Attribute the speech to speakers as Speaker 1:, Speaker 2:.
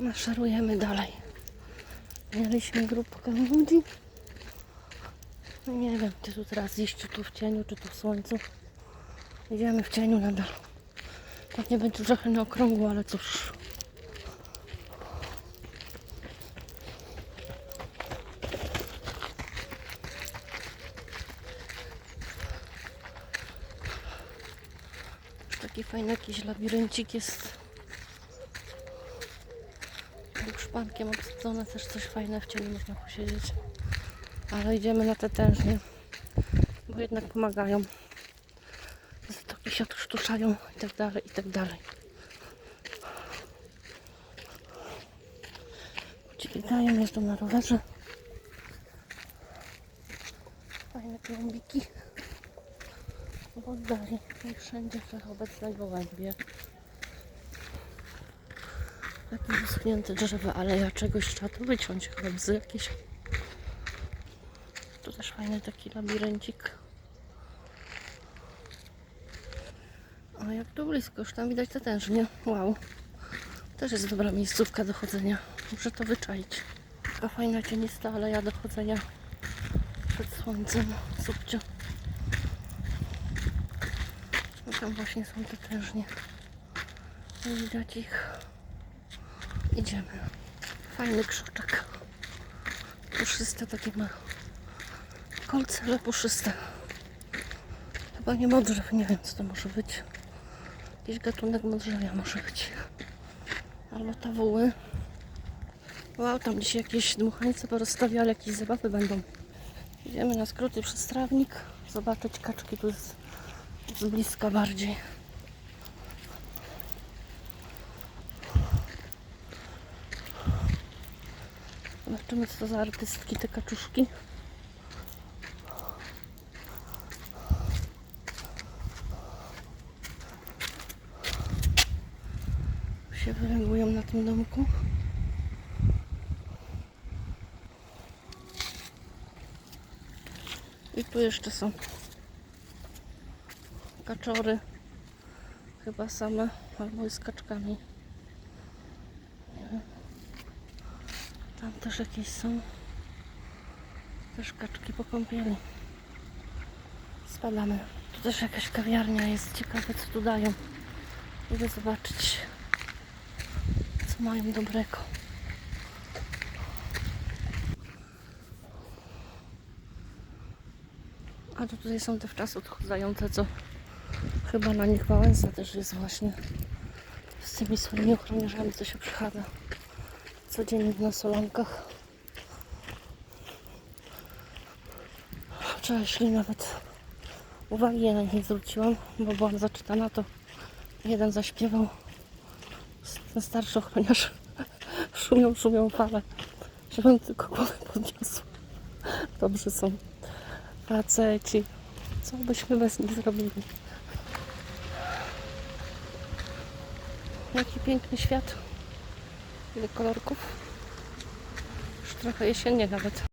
Speaker 1: Maszerujemy dalej. Mieliśmy grupkę ludzi. No nie wiem, czy tu teraz iść, czy tu w cieniu, czy tu w słońcu. Idziemy w cieniu nadal. Pewnie będzie trochę na okrągło, ale cóż. Już taki fajny jakiś labiryncik jest. Był szpankiem obsadzone, też coś fajne w cieniu można posiedzieć. Ale idziemy na te tężnie, bo jednak pomagają. Stoki się sztuszają i tak dalej, i tak dalej. Ci biegają, jeżdżą na rowerze. Fajne klombiki. W oddali wszędzie wszechobecne gołębie. Takie wyschnięte drzewa, ale ja czegoś trzeba tu wyciąć, chyba bzy jakieś. Tu też fajny taki labiryncik. O, jak tu blisko, już tam widać te tężnie. Wow. Też jest dobra miejscówka do chodzenia. Muszę to wyczaić. Taka fajna cienista aleja do chodzenia przed słońcem. Subcio. No tam właśnie są te tężnie. Nie widać ich. Idziemy. Fajny krzoczek. Puszyste takie ma. Kolce, ale puszyste. Chyba nie modrzew, nie wiem co to może być. Jakiś gatunek modrzewia może być. Albo tawuły. Wow, tam dzisiaj jakieś dmuchańce porozstawiali, jakieś zabawy będą. Idziemy na skróty przez trawnik. Zobaczyć kaczki tu z, z bliska bardziej. Zobaczymy co to za artystki te kaczuszki. się na tym domku. I tu jeszcze są kaczory. Chyba same, albo z kaczkami. Nie wiem. Tam też jakieś są. Też kaczki po kąpieli. Spadamy. Tu też jakaś kawiarnia jest. Ciekawe co tu dają. Idę zobaczyć co mają dobrego. A to tutaj są te wczasy odchudzające, co chyba na nich Wałęsa też jest właśnie z tymi swoimi ochroniarzami, co się przychadza codziennie na solankach. Wczoraj szli nawet uwagi na nie zwróciłam, bo byłam zaczytana, to jeden zaśpiewał ten starszy ochroniarz szumią, szumią fale, żebym tylko głowę podniosła. Dobrzy są faceci. Co byśmy bez nich zrobili? Jaki piękny świat. Ile kolorków. Już trochę jesiennie nawet.